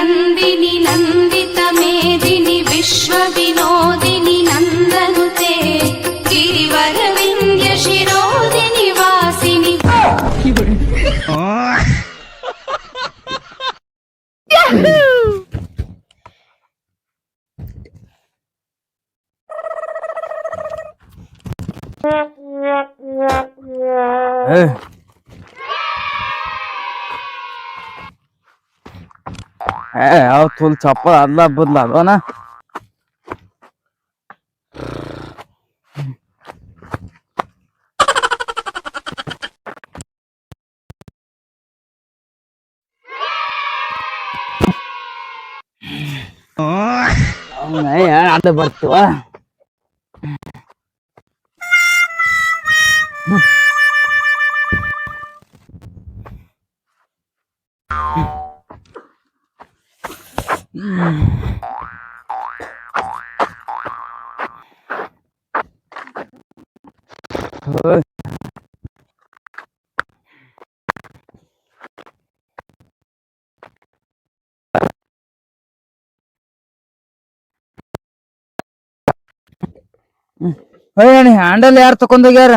नन्दिनि नन्दितमेदिनि विश्वविनोदिनि नन्दनुते गिरिवरविन्द्यशिरोदिनि वासिनि Hey. Tool ಚಪ್ಪಲ್ ಅದ್ಲ ಬದ್ಲ ಅದನ ಅಡ್ಡ ಬರ್ತೀವ handle ಯಾರು ತಕೊಂಡೋಗ್ಯಾರ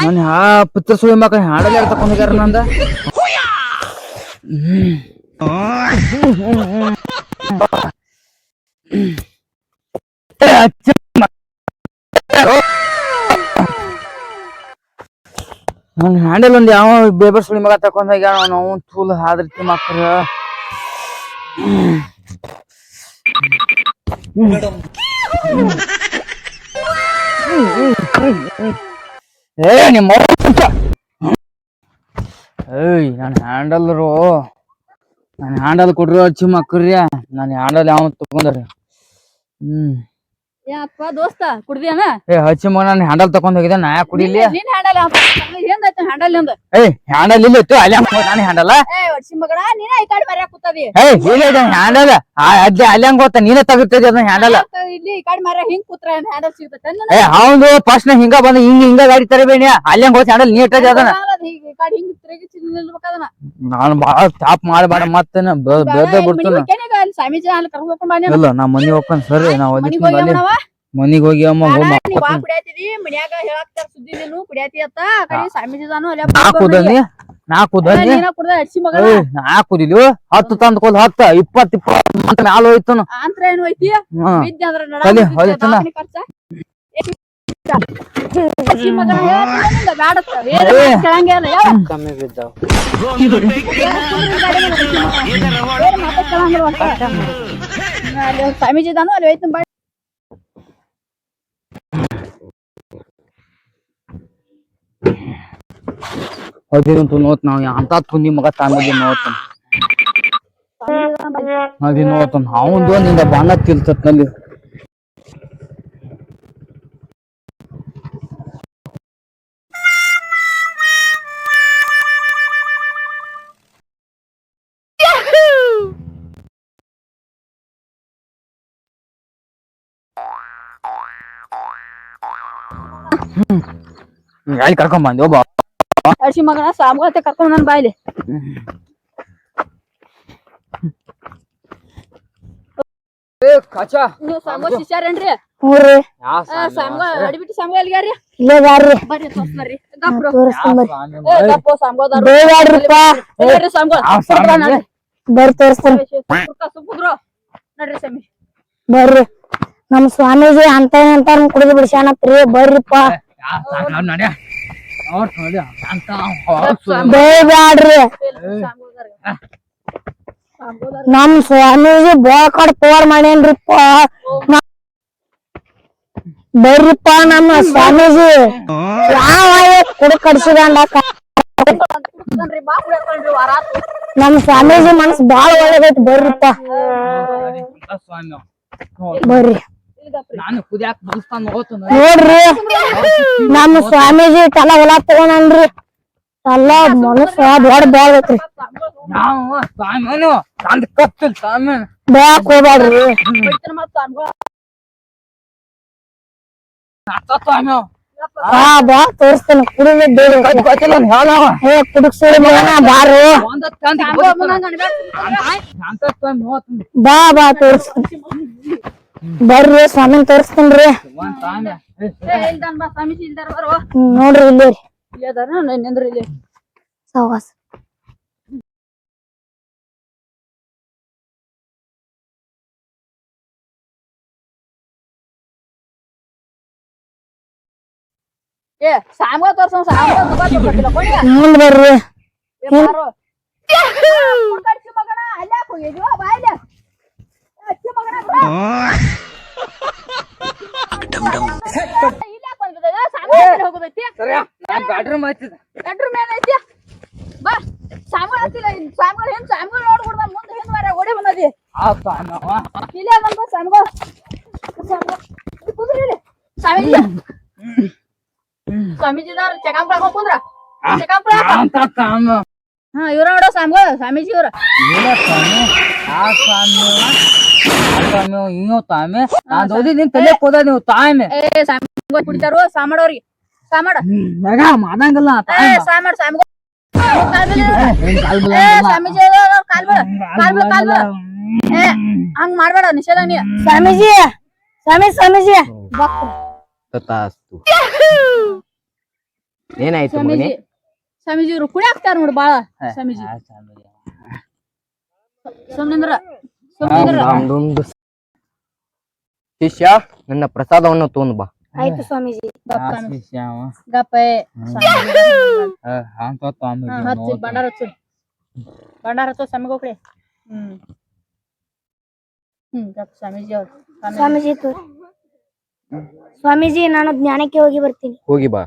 ನನ್ ಹಾ ಪುತ್ರ ಸುಳಿ ಮಕ್ಕಳ ಹ್ಯಾಂಡಲ್ ಯಾರು ತಕೊಂಡೋಗ್ಯಾರ ನಂದ? ನನ್ ಹ್ಯಾಂಡಲ್ ಒಂದ್ ಯಾವ ಬೇಬರ್ ಸುಳಿ ಮಗ ತಕೊಂಡೋಗ್ಯಾನ ನಾವು ತೂಲ್ ಹಾದ್ರತಿ ಮಕ್ಕಳ ಏ, ನಿಮ್ಮ ಏಯ್ ನನ್ನ ಹ್ಯಾಂಡಲ್ರು ನನ್ನ ಹ್ಯಾಂಡಲ್ ಕೊಡ್ರಿ ಹಚ್ಚಿ ಮಕ್ಕಳ್ರಿ ನನ್ನ ಹ್ಯಾಂಡಲ್ ಯಾವ ತಗೊಂಡ್ರಿ ಹ್ಮ್. ಯಾಕಪ್ಪ ದೋಸ್ತ ಕುಡ್ದಿಯನ? ಏ ಹಚ್ಚಿ ಮಗ ನನ್ನ ಹ್ಯಾಂಡಲ್ ತಕೊಂಡ್ ಹೋಗಿದ್ದೆ ನಾ ಯಾಕೆ ಕುಡಿಲಿ? ನಿನ್ ಹ್ಯಾಂಡಲ್ ಹಿಂದೈತೆ ಹ್ಯಾಂಡಲ್ನಿಂದ? ಏಯ್ ಹ್ಯಾಂಡಲ್ ಇಲ್ಲ ಇತ್ತು ಅಲ್ಲಿ ನಾನು ಹ್ಯಾಂಡಲ್ ಏ ವರ್ಷಿ ಮಗನ ನೀನ ಈ ಕಡೆ ಮರ್ಯಾಕ ಕೂತದಿ. ಏಯ್ ಇಲ್ಲ ಇದೆ ಹ್ಯಾಂಡಲ್ ಅಜ್ಜಿ ಅಲ್ಲಿ ಹಂಗ ಗೊತ್ತ ನೀನೇ ತೆಗಿತೈತಿ ಅದನ್ನ ಹ್ಯಾಂಡಲ್ ಯಾಕ ಇಲ್ಲಿ ಈ ಕಡೆ ಮರ್ಯ ಹಿಂಗ್ ಕೂತ್ರ ಹ್ಯಾಂಡಲ್ ಸಿಗ್ತೈತೆ? ಏ ಹೌದು ಫಸ್ಟ್ ಹಿಂಗ ಬಂದ ಹಿಂಗ ಹಿಂಗ ಗಾಡಿ ತರಬೇಡಿ ಅಲ್ಲಿ ಹಂಗ ಹೋಗಿ ಹ್ಯಾಂಡಲ್ ನೀಟ್ ಅದನ್ನ? ಈ ಕಡೆ ಹಿಂಗ್ ತಿರುಗಿ ನಿಲ್ಬೇಕದನ. ನಾನು ಬಾಳ ಚಾಪ್ ಮಾಡಬೇಡ ಮತ್ತೆ ಬಿಡ್ತಾನ. ಸ್ವಾಮೀಜಿ ಅಲ್ಲಿ ಕರ್ಕೊಂಡ್. ಇಲ್ಲ ನಾ ಮನಿ ಹೋಗ್ತಾನ ಸರಿ ನಾ ಮನಿಗ್ ಹೋಗಿ ಮನಿಗ್ ಹೋಗಿ ಅಮ್ಮ ಹೋಗ್ ನೀ ಬಾ ಮಾಡ್ಕೊತೀನಿ. ಕುಡ್ಯಾತಿದಿ? ಮನ್ಯಾಗ ಹೇಳಾಕ್ತಾರ ಸುದ್ದಿ ನೀನು ಕುಡ್ಯಾತಿ ಅತ್ತ ಆ ಕಡೆ ಸ್ವಾಮೀಜಿ ಅದಾನು ಅಲ್ಲೇ ನಾ ಕುದನಿ ನಾ? ಕುದನಿ ನೀನ ಕುಡ್ದ? ಹಡ್ಸಿ ಮಗನ? ನಾ ಕುದಿಲಿ ಹತ್ತು ತಂದ್ ಕೊಲ್ ಹತ್ತ ಇಪ್ಪತ್ ಮ್ಯಾಲ ಹೋಯ್ತು ಆಂತ್ರ ಏನು ಐತಿ ವಿದ್ಯೆ ಅಂದ್ರ ನಡ ಖರ್ಚ. ಕಮ್ಮಿ ಬಿದ್ದಾವ ಒಟ್ಟ. ಅಲ್ಲಿ ಹೋಯ್ತು ಬಾ ಅದೇನಂತ ನೋತ್ ನಾವ್ ಅಂತ ತುನಿ ಮಗ ತಾಂಬದಿ ನೋತ ಅದೇ ನೋತ್ ಅವಂದು ನಿಂದ ಬಾಣ ತಿಲ್ತತ್ನಲ್ಲಿ ಎಲ್ಲಿ ಕರ್ಕೊಂಡ್ ಬಂದು ಒಬ್ಬ ಮಗನ ಸಾಮಗತೆ ಕರ್ಕೊಂಡ್ ನನ್ ಬಾಯ್ಲಿ ನೀವು ಶಿಷ್ಯಾರೇನ್ರಿ ಹ್ಞೂರಿ ಅಡಿಬಿಟ್ಟು ಇಲ್ಲೇ ಬರ್ರಿ ತೋರ್ಸ್ಬರ್ರಿ ಗಪ್ರು. ಏ ಗಪ್ಪು ಬೇಡ್ರಿ ತೋರಿಸ್ತೀನಿ. ಸುಬ್ಬುದ್ರು ನಡ್ರಿ ಬರ್ರಿ. ನಮ್ ಸ್ವಾಮೀಜಿ ಅಂತ ಅಂತ ಕುಡಿದು ಬಿಡ್ಸ್ಯಾನತ್ರಿ ಬರ್ರಿಪ್ಪ. ಬೇಡ್ರಿ ನಮ್ ಸ್ವಾಮೀಜಿ ಬೋಕಡ್ ಪೋರ್ ಮಾಡೇನ್ರಿಪ್ಪ ಬರ್ರಿಪ್ಪ ನಮ್ಮ ಸ್ವಾಮೀಜಿ ಯಾವ ಕುಡಿ ಕಡ್ಸಿದಂಡ. ನಮ್ ಸ್ವಾಮೀಜಿ ಮನಸ್ ಬಾಳ ಒಳ್ಳೇದೈತಿ ಬರ್ರಿಪ್ಪ ಬರ್ರಿ. ನಾನು ಕುದಿಯಾಕ ಬಲ್ಸ್ತಾನ ಹೋಗ್ತಾನ ನೋಡ್ರಿ. ನಮ್ಮ ಸ್ವಾಮೀಜಿ ತಲ ಹೊಲ ತಗೊಂಡ್ರಿ ತಲ ಮನಸ್ಸ ದೊಡ್ಡ ಬೆಳಗೈತ್ರಿ ನಾವು ಸ್ವಾಮಿನು ನಂದ್ ಕತ್ತಿಲ್ ಸ್ವಾಮಿ. ಬೆಳಕ್ ಹೋಗ್ಬ್ಯಾಡ್ರಿ ಸ್ವಾಮಿ ಹಾ ಬಾ ತೋರಿಸ್ತೇನೆ. ಕುಡಿದ ಬೇಡ ಕತ್ ಗೊತ್ತಿಲ್ಲ ಅವ್ನ್ ಹೇಳವ ಏ ಕುಡುಕ್ಸೋಡಿ ಮಗನ ಬಾರು ಬಾ ಬಾ ತೋರಿಸ್ತೀನಿ. ಬರ್ರಿ ಸ್ವಾಮಿನ್ ತೋರಿಸ್ತೀನ್ರಿ ನೋಡ್ರಿ ಇಲ್ಲಿ ಸಾವಾಸ. ಮುಂದ್ ಬರ್ರಿ. ಏ ಬಾರೋ ಮುಖಡ್ಸಿ ಮಗನ ಅಲ್ಲೇ ಹೋಗಿದ್ವ ಬಾಯ್ಲೆ ಅಚ್ಚಿ ಮಗನ ಬಾ. ಇಲ್ಯಾಕ್ ಬಂದ್ಬಿಟ್ಟದ? ಸಾಮ್ಗ ಹತ್ತಿರ ಹೋಗೋದೈತಿ ಸರಿ ನಾನ್ ಬ್ಯಾಟ್ರಿ ಮಾಡ್ತಿದ್ದೆ ಬೆಡ್ರೂಮ್ ಏನೈತಿ ಬಾ ಸಾಮ್ಗಳ ಹತ್ತಿಲ್ಲ ಸಾಮ್ಗಳ ಹಿಂದ್ ಸಾಮ್ಗಳ ನೋಡ್ಬಿಡ್ದ ಮುಂದೆ ಹಿಂದ್ ಬೇರೆ ಓಡಿ ಬಂದದಿ ಆ ಸಾಮವ ಇಲ್ಲೇ ಬಂದ ಸಾಮ್ಗಳ ಕುಂದ್ರಿ ಇಲ್ಲಿ ಸ್ವಾಮೀಜಿ ಸ್ವಾಮೀಜಿದಾರ ಚೆಕಂಪ್ಳ ಕುಂದ್ರ ಚೆಕಂಪ್ಳ ಅಂತ ಸಾಮ ಹಾ, ಇವ್ರ ನೋಡೋ ಸಾಮ್ಗಳ ಸ್ವಾಮೀಜಿ ಇವ್ರ ಸ್ವಾಮಿ, ಆ ಸ್ವಾಮಿ ಸ್ವಾಮಿ ಇವ್ ತಾಮೆ? ನಾನ್ ಓದಿ ನಿನ್ ತಲೆ ಹೋದ ನೀವು ತಾಮೆ. ಏ ಕುಡಿತಾರೋ ಸಾಮಾಡ ಮಗ ಮಾಡಂಗಿಲ್ಲ ಏ ಸಾಮಾಡ್ ಸ್ವಾಮೀಜಿ ಹಂಗ್ ಮಾಡ್ಬೇಡ ನಿಷೇಧ ನೀ. ಸ್ವಾಮೀಜಿ ಸ್ವಾಮಿ ಸ್ವಾಮೀಜಿ. ತಥಾಸ್ತು. ಏನಾಯ್ತು ಸ್ವಾಮೀಜಿ ಮಗನೇ? ಸ್ವಾಮೀಜಿ ಇವ್ರು ಕುಡಿ ಹಾಕ್ತಾರ ನೋಡು ಬಾಳ ಸ್ವಾಮೀಜಿ. ಸುಮ್ನಿಂದ್ರ ಡುಸ್. ಶಿಷ್ಯ ನನ್ನ ಪ್ರಸಾದವನ್ನು ತಗೊಂಡ್ ಬಾ. ಆಯ್ತು ಸ್ವಾಮೀಜಿ. ಗಪ್ಪ ಸ್ವಾಮಿ. ಗಪ್ಪ ಏ ಸ್ವಾಮೀಜಿ. ಹಾ, ಹಚ್ಚಿ ಬಂಡಾರ ಹಚ್ಚು ಬಂಡಾರ ಹಚ್ಚು ಸ್ವಾಮಿಗೆ ಹೋಗ್ರಿ. ಹ್ಮ್. ಹ್ಮ್ ಗಪ್ಪ ಸ್ವಾಮೀಜಿ ಅವ್ರು. ಸ್ವಾಮೀಜಿ ಸ್ವಾಮೀಜಿ ತೋ ಸ್ವಾಮೀಜಿ ನಾನು ಜ್ಞಾನಕ್ಕೆ ಹೋಗಿ ಬರ್ತೀನಿ. ಹೋಗಿ ಬಾ.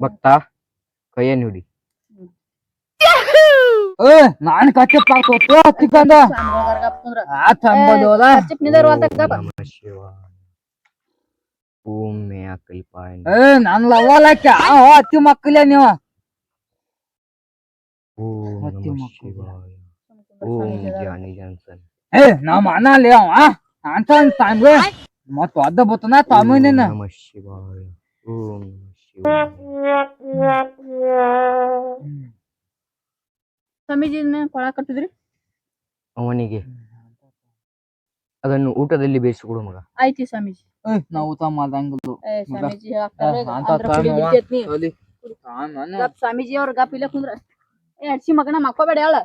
ಓಂ ಕೈಯನ್ನು ಹಿಡಿ. ನಾನು ಕಚ್ಚಪ್ಪ ಏ ನನ್ ಲವಲಕ್ಕ ಹತ್ತಿ ಮಕ್ಕಳ ನೀವು. ಓಂ ಹತ್ತಿ ನಮಃ ಮಕ್ಕಳು. ಜಾನ್ಸನ್. ಏ ನಮ್ಮ ಅಣ್ಣ ಅಲ್ಲಿ ಅವ ಅಂತ ತಾಂಬೆ ಮತ್ ಒದ್ದ ಬತ್ತನ ತಾಮಿ ಓಂ ನಿನ್ನ ನಮಃ ಶಿವಾಯ. ಓಂ ನಮಃ ಶಿವಾಯ ಸ್ವಾಮೀಜಿ ಕೊಳ ಕಟ್ಟಿದ್ರಿ? ಅವನಿಗೆ. ಅದನ್ನು ಊಟದಲ್ಲಿ ಬೇಯಿಸಿಕೊಡು ಮಗ. ಆಯ್ತು ಸ್ವಾಮೀಜಿ. ನಾವು ಊಟ ಮಾಡಂಗಿಲ್ಲ ಏ ಸ್ವಾಮೀಜಿ ಅಂತ ಅಂದ್ರ ಕುಡಿ ಬಿಡ್ತೈತ್ ನೀ. ಗಪ್ ಸ್ವಾಮೀಜಿ ಅವ್ರ ಗಪ್ ಇಲ್ಲ ಕುಂದ್ರ ಏ ಅಡ್ಸಿ ಮಗನ ಮಕ್ಕೋಬೇಡ ಹೇಳ.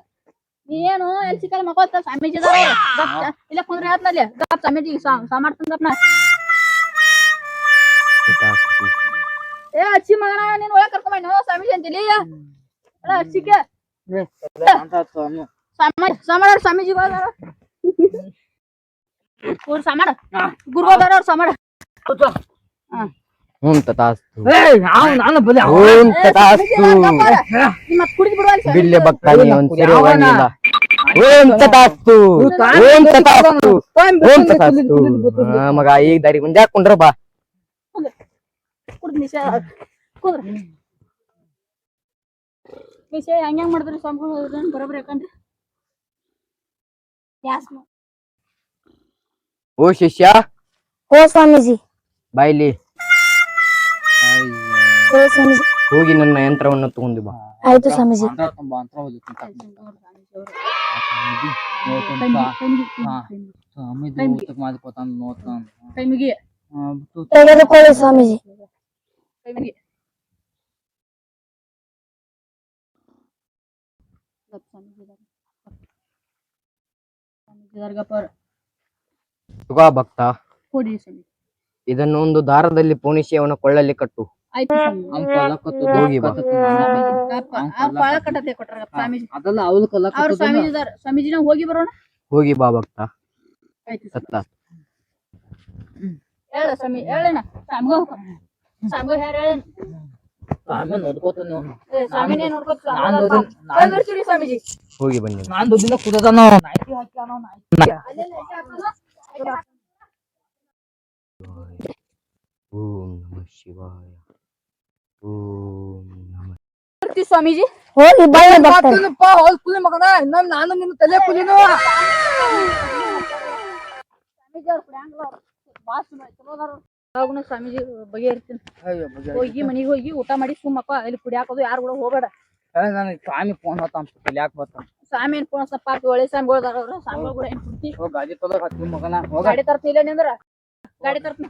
ನೀ ಏನು ಎಲ್ಸಿ ಕಾಲ ಮಕ್ಕೋತ ಸ್ವಾಮೀಜಿ ಇಲ್ಲ ಅವ್ರು. ಗಪ್ ಚ- ಇಲ್ಲೇ ಕುಂದ್ರ ಹೇಳ್ತನಲ್ಲಿ ಗಪ್ ಸ್ವಾಮೀಜಿ ತಥಾಸ್ತು. ಏ ಅಚ್ಚಿ ಮಗನ ನೀನ್ ಒಳಗ್ ಕರ್ಕೊಂಡ್ ನೋ ಸ್ವಾಮೀಜಿ ಅಂತಿಲಿ ತಾಳ್ಮೆ. ಸಾಮಾಡ್ ಸ್ವಾಮೀಜಿ ಅದಾರ ಅವ್ರು ಸಾಮಾಡ ಗುರು ಅವ್ರು ಸಾಮಾಡ ಓಂ ತಥಾಸ್ತು. ಓಂ ತಥಾಸ್ತು ಬಿಲ್ಲೆ ಒಂದ್ ಸರಿ ಹೋಗಂಗಿಲ್ಲ ಓಂ ತಥಾಸ್ತು ಓಂ ತಥಾಸ್ತು ಓಂ ತಥಾಸ್ತು ಹಾ, ಮಗ ಈಗ ದಾರಿ ಮುಂದೆ ಹಾಕೊಂಡ್ರ ಬಾ. ಕುಡ್ದ್ ನಿಶಾ ಕುದ್ರ. ನಿಶಾ ಹೆಂಗ್ ಹೆಂಗ್ ಮಾಡಿದ್ರಿ ಸ್ವಾಮಿಗಳು ಬರೋಬ್ರಿ ಯಾಕಂದ್ರೆ? ಓ ಶಿಷ್ಯ. ಓ ಸ್ವಾಮೀಜಿ. ಬಾಯ್ಲಿ ಓ ಸ್ವಾಮೀಜಿ. ಹೋಗಿ ನನ್ನ ಯಂತ್ರವನ್ನು ತಗೊಂಡು ಬಾ. ಆಯ್ತು ಸ್ವಾಮೀಜಿ. ತೆಗೆದುಕೊಳ್ಳಿ ಸ್ವಾಮೀಜಿ. ಸುಗಾ ಭಕ್ತ. ಕೊಡಿ ಸ್ವಾಮಿ ಇದನ್ನು ಒಂದು ದಾರದಲ್ಲಿ ಪೋಣಿಸಿ ಅವನ ಕೊಳ್ಳಲ್ಲಿ ಕಟ್ಟು ಆಯ್ತು ಸ್ವಾಮಿ ಹೋಗಿ ಬಾ. ಸ್ವಾಮೀಜಿ ಅದಲ್ಲ ಅವ್ಳು ಕೊಲ್ಲ ಅವ್ರ. ಸ್ವಾಮೀಜಿ ಇದಾರ ಸ್ವಾಮೀಜಿನ ಹೋಗಿ ಬರೋಣ? ಹೋಗಿ ಬಾ ಭಕ್ತ. ಆಯ್ತು ಸ್ವಾಮಿ. ಸತ್ತ ಹೇಳ ಸ್ವಾಮಿ ಹೇಳಣ್ಣ. ಸ್ವಾಮಿಗ ಹೋಗಿ ಬನ್ನಿ. ನಾನು. ಓಂ ನಮ ಶಿವಾಯ. ಓಂ ನಮ ಸ್ವಾಮೀಜಿ. ಹೋಗಿ ಬಳ್ಳಿ ಬರ್ತಾರೆ ಹೋಗಿ ಕುಲಿ ಮಗನ. ಇನ್ನೊಮ್ಮೆ ನಾನು ನಿನ್ನ ತಲೆ ಕುಲಿನು ಸ್ವಾಮೀಜಿ ಅವ್ರ ಕುಡಿಯಂಗಿಲ್ಲ ಬಾಸ್ ಚಲೋ ಚಲೋ ಅದಾರ ಅವ್ರು. ಯಾವಾಗ್ಲೂ ಸ್ವಾಮೀಜಿ ಬಗೆ ಇರ್ತೀನಿ. ಅಯ್ಯೋ ಬಗೆ. ಹೋಗಿ ಮನಿಗೆ ಹೋಗಿ ಊಟ ಮಾಡಿ ಸುಮ್ಮಕ್ಕ ಇಲ್ಲಿ ಕುಡಿಯಾಕೋದು ಯಾರು ಕೂಡ ಹೋಗ್ಬೇಡ. ಏ, ನನಗ್ ಸ್ವಾಮಿ ಫೋನ್ ಹೊತ್ತಾನ ತಲ್ಯಾಕ್ ಬರ್ತಾನ ಸ್ವಾಮಿ ಏನ್ ಪೋಣ ಸಪ್ಪ ಒಳ್ಳೆ ಸ್ವಾಮಿಗಳು ಅದಾರ ಅವ್ರು. ಸ್ವಾಮಿಗಳು ಕೂಡ ಏನ್ ಕುಡ್ತಿ? ಹೋಗ್ ಗಾಡಿ ತೊಲಗ್ ಹತ್ತಿ ಮಗನ. ಹೋಗ. ಗಾಡಿ ತರ್ತೀನಿ ಇಲ್ಲ ನಿಂದ್ರ? ಗಾಡಿ ತರ್ತೀನಿ.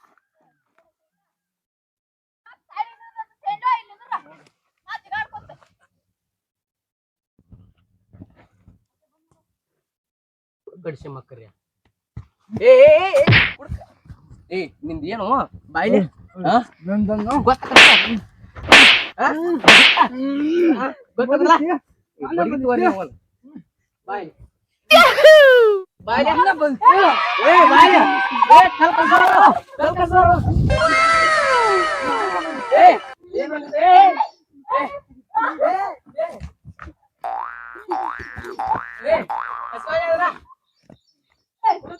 ಗಡಿಸಿ ಮಕ್ಕರ್ಯ ಏ ಏ, ಏ, ಏ, ಹುಡ್ಕ. ಏ ನಿಂದ ಏನು ಬಾಯ್ಲಿ ಹಾ? ಗೊತ್ತಾಕತ್ತದ? ಹಾ? ಹಾ? ಗೊತ್ತಾಕತ್ತದ? ಏ, ಬಡಿಗೆ ತಗೋರಿ ಅವನ್ನ. ಬಾಯ್ಲಿ. ಬಾಯ್ಲಿ. ಏ, ಬಾಯ್ಲಿ. ಏ, ತಲೆ ಕಲ್ಸೋರು. ತಲೆ ಕಲ್ಸೋರು. ಏ, ಏನ್ ಮಾಡಿದೆ? ಏ, ಏ, ಏ, ಏ. ಏ, ಕಸ್ಕೊಂಡ್ಯಾರ? ಹುಡುಗ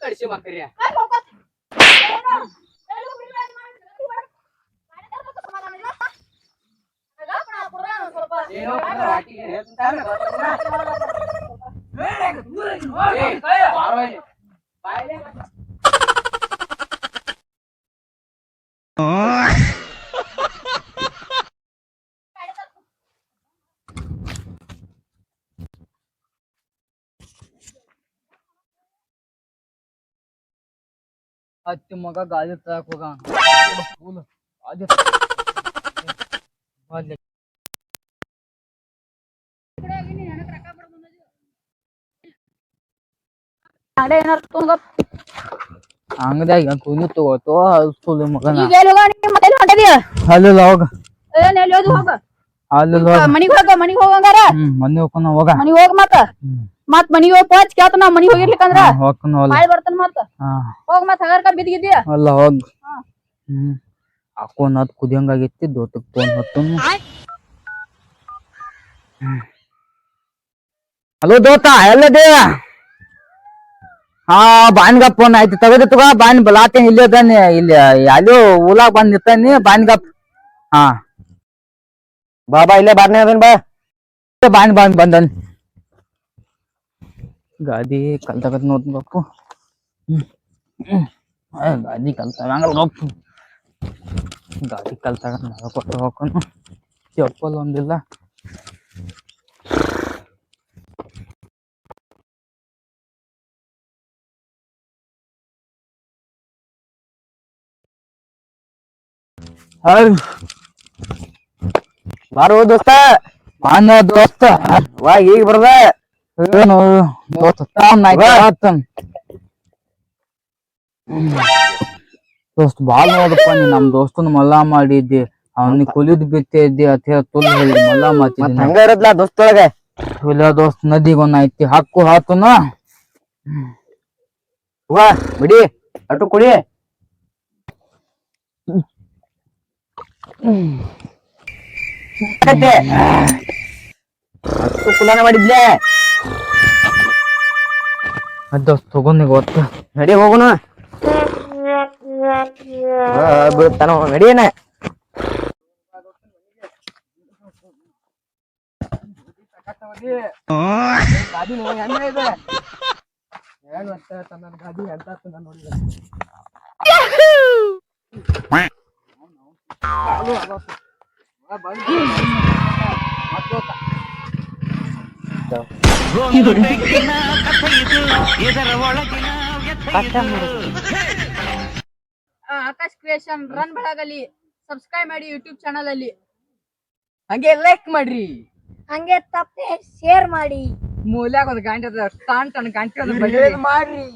ಕಡಿಸಿ ಮಕ್ಕರ್ಯ ಕೈ ಹೋಗ್ಕೊತೆ. ಏನು? ಎಲ್ಲಿಗೂ ಬಿಡ್ಬೇಡ, ಇದು ಮಾಡಿ, ಇದು ಮಾಡಿ. ಮಾಡಿ ತರ್ಬೇಕು ಸಮಾಧಾನ ಇಲ್ಲ? ನಾನು ಗಪ್ಪಣ, ಉಪ್ರ ಒಂದ್ ಸ್ವಲ್ಪ. ಏನೋ ಕುಂದ್ರ ಆಟಿಗೆ ಹೇಳ್ತಾರ ಗೊತ್ತಾಗ್ತದ? ಏ, ಬಾರೋ ಇಲ್ಲಿ. ಬಾಯ್ಲೆ. ಹತ್ತಿ ಮಗ ಗಾದಿ ತರಕ್ ಹೋಗ ಗಾದಿ ಬಾದ್ಲೆ. ಅಂಗಡಿ ಏನಾರು ತಗೊಂಡ್ ಅಂಗಡ್ಯಾಗ ಕುನಿ ತಗೋತು ಸುಳ್ಳು ಮಗನ. ಎಲ್ಲಿ ಹೋಗ. ನೀ ಮತ್ತೆ ಎಲ್ಲಿ ಹೊಂಟದಿ ಅಲ್ಲಿಲ್ಲ ಹೋಗ ಏನ್ ಎಲ್ಲಿ ಹೋದ್ ಹೋಗ ಅಲ್ಲಿಲ್ಲ ಹೋಗ. ಮನಿಗ್ ಹೋಗ ಮನಿಗ್ ಹೋಗಂಗಾರ ಹ್ಮ್. ಮನೆ ಹೋಗ್ಕೊಂಡ ಹೋಗ ಮನಿಗ್ ಹೋಗ್ ಮತ್ತ ಹ್ಮ್. ಮತ್ ಮನಿಗ್ ಹೋಗ್ ಪೋಚ್ ಕೇಳ್ತಾನ ಮನಿಗ್ ಹೋಗಿರ್ಲಿಕ್ಕಂದ್ರ ಹೋಗ್ಕೊಂಡ ಹೋಲ್ಲ ಬಾಯ್ ಬರ್ತಾನ ಮತ್ತ? ಹಾ. ಹೋಗ್ ಮತ್ ಹಗರ್ಕ ಬಿದ್ದಿದ್ದಿ ಅಲ್ಲ ಹೋಗ್. ಹಾ. ಹ್ಮ್. ಹಾಕೊಂಡ್ ಅದ್ ಕುದಿಯಂಗಾಗಿತ್ತಿ ದೋತಕ್ ಫೋನ್ ಹೊತ್ತು ಹಲೋ ದೋತ ಎಲ್ಲದೇ? ಹಾ ಬಾನ್ಗಪ್ಪ ಫೋನ್ ಆಯ್ತು. ತಗದ ತಗೋ ಬಾನ್ ಬಲಾತೇನ್ ಇಲ್ಲಿ ಅದಾನೆ. ಇಲ್ಲಿ ಅಲ್ಲೋ ಊಲಾಗ್ ಬಂದ್ ನಿಂತಾನಿ ಬಾನ್ಗಪ್ ಹಾ. ಬಾಬಾ ಇಲ್ಲೇ ಬಾರ್ನೆ ಅದನ್ ಬಾ. ಬಾನ್ ಬಾಂಡ್ ಬಂದನ್ ಗಾದಿ ಕಲ್ತಕತ್ ಹ್ಮ್. ಏ, ಗಾದಿ ಕಲ್ತಾಗಂಗಲ್ ಗಪ್ ಗಾದಿ ಕಲ್ತಾಗ ಕೊಟ್ಟು ಹೋಗ್ಕೊಂಡು ಚಪ್ಪಲ್ ಒಂದಿಲ್ಲ. ಹೌದ್. ಬಾರೋ ದೋಸ್ತ. ಮಾನ್ಯ ದೋಸ್ತ. ವಾ ಈಗ ಬರ್ದ. ಏನು ದೋಸ್ತ ತಾವ್ ನಾಯ್ಕ ಆತನ್. ದೋಸ್ತ್ ಬಾಳ್ ನೋಡಪ್ಪ ನೀ ನಮ್ ದೋಸ್ತನ ಮಲ್ಲ ಮಾಡಿದ್ದಿ. ಅವನಿಗೆ ಕುಲಿದ್ ಬಿತ್ತಿದ್ದಿ ಅಂತ ಹೇಳಿ ತುಲ್ ಹೇಳಿ ಮಲ್ಲ ಮತ್ ಮಾತಿದ್ದಿ ಹಂಗ ದೋಸ್ತೊಳಗ? ಇಲ್ಲ ದೋಸ್ತ್ ನದಿಗೊಂದ್ ಐತಿ ಹಕ್ಕು ಹಾತನ. ವಾ ಬಿಡಿ. ಅಟು ಕುಡಿ. ಕತ್ತೆ. ಕುಲಾನ ಮಾಡಿದ್ಲೆ. ಅದ್ ತಗೊಂಡ್ ಗೊತ್ತ ನಡಿ ಹೋಗೋಣ ಬೀಳ್ತಾನ ನಡಿಯನ ಗಾದಿ ನೋಡಿ ಹೆಂಗ ಇದೆ ಏನ್. ಗಾದಿ ಅಂತ ನೋಡಿ ಆ, ಆಕಾಶ್ ಕ್ರಿಯೇಷನ್ ರನ್ ಬೆಳಗಲಿ ಸಬ್ಸ್ಕ್ರೈಬ್ ಮಾಡಿ ಯೂಟ್ಯೂಬ್ ಚಾನಲ್ ಅಲ್ಲಿ. ಹಂಗೆ ಲೈಕ್ ಮಾಡ್ರಿ. ಹಂಗೆ ತಪ್ಪೆ ಶೇರ್ ಮಾಡಿ. ಮೂಲ್ಯಾಗ ಒಂದು ಗಂಟೆ ಟನ್ ಟನ್ ಗಂಟೆ ಮಾಡ್ರಿ?